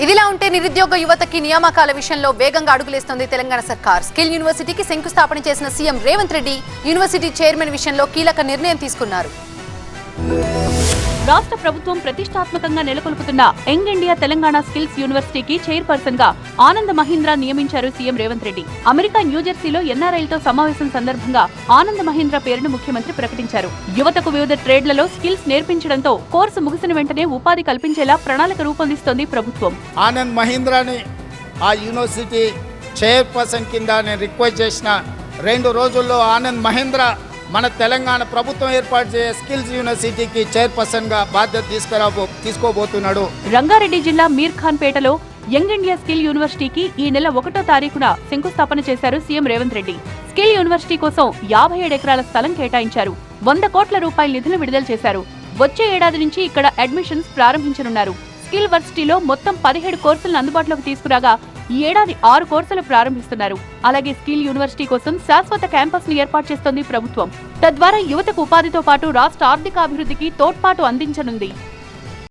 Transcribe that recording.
ఇదిలా ఉంటే నిరుద్యోగ యువతకి నియామకాల విషయంలో వేగంగా అడుగులేస్తోంది తెలంగాణ సర్కార్. స్కిల్ యూనివర్సిటీకి శంకుస్థాపన చేసిన CM Revanth Reddy university chairman విషయంలో కీలక నిర్ణయం తీసుకున్నారు. రాష్ట్ర ప్రభుత్వం ప్రతిష్టాత్మకంగా నెలకొల్పుతున్న యంగ్ ఇండియా తెలంగాణ స్కిల్స్ యూనివర్సిటీకి చైర్పర్సన్గా ఆనంద్ మహీంద్రా నియమించారు సీఎం రేవంత్ రెడ్డి. అమెరికా న్యూజెర్సీలో ఎన్ఆర్ఐలతో సమావేశం సందర్భంగా ఆనంద్ మహీంద్రా పేరును ముఖ్యమంత్రి ప్రకటించారు. యువతకు వివిధ ట్రేడ్లలో స్కిల్స్ నేర్పించడంతో కోర్సు ముగిసిన వెంటనే ఉపాధి కల్పించేలా ప్రణాళిక రూపొందిస్తోంది ప్రభుత్వం. ఆనంద్ మహీంద్రాని ఆ యూనివర్సిటీ చైర్పర్సన్ కింద నేను రిక్వెస్ట్ చేసిన రెండు రోజుల్లో ఆనంద్ మహీంద్ర మన తెలంగాణ ప్రభుత్వం ఏర్పాటు చేసే స్కిల్స్ యూనివర్సిటీకి చైర్పర్సన్గా బాధ్యత తీసుకురాబో తీసుకోబోతున్నాడు. రంగారెడ్డి జిల్లా మీర్ ఖాన్ పేటలో యంగ్ ఇండియా స్కిల్ యూనివర్సిటీకి ఈ నెల ఒకటో తారీఖున శంకుస్థాపన చేశారు CM Revanth Reddy. Skill university కోసం యాభై ఏడు ఎకరాల స్థలం కేటాయించారు. వంద కోట్ల రూపాయల నిధులు విడుదల చేశారు. వచ్చే ఏడాది నుంచి ఇక్కడ అడ్మిషన్స్ ప్రారంభించనున్నారు. స్కిల్ వర్సిటీలో మొత్తం పదిహేడు కోర్సులను అందుబాటులోకి తీసుకురాగా ఈ ఏడాది ఆరు కోర్సులు ప్రారంభిస్తున్నారు. అలాగే స్కిల్ యూనివర్సిటీ కోసం శాశ్వత క్యాంపస్ను ఏర్పాటు చేస్తోంది ప్రభుత్వం. తద్వారా యువతకు ఉపాధితో పాటు రాష్ట్ర ఆర్థిక అభివృద్ధికి తోడ్పాటు అందించనుంది.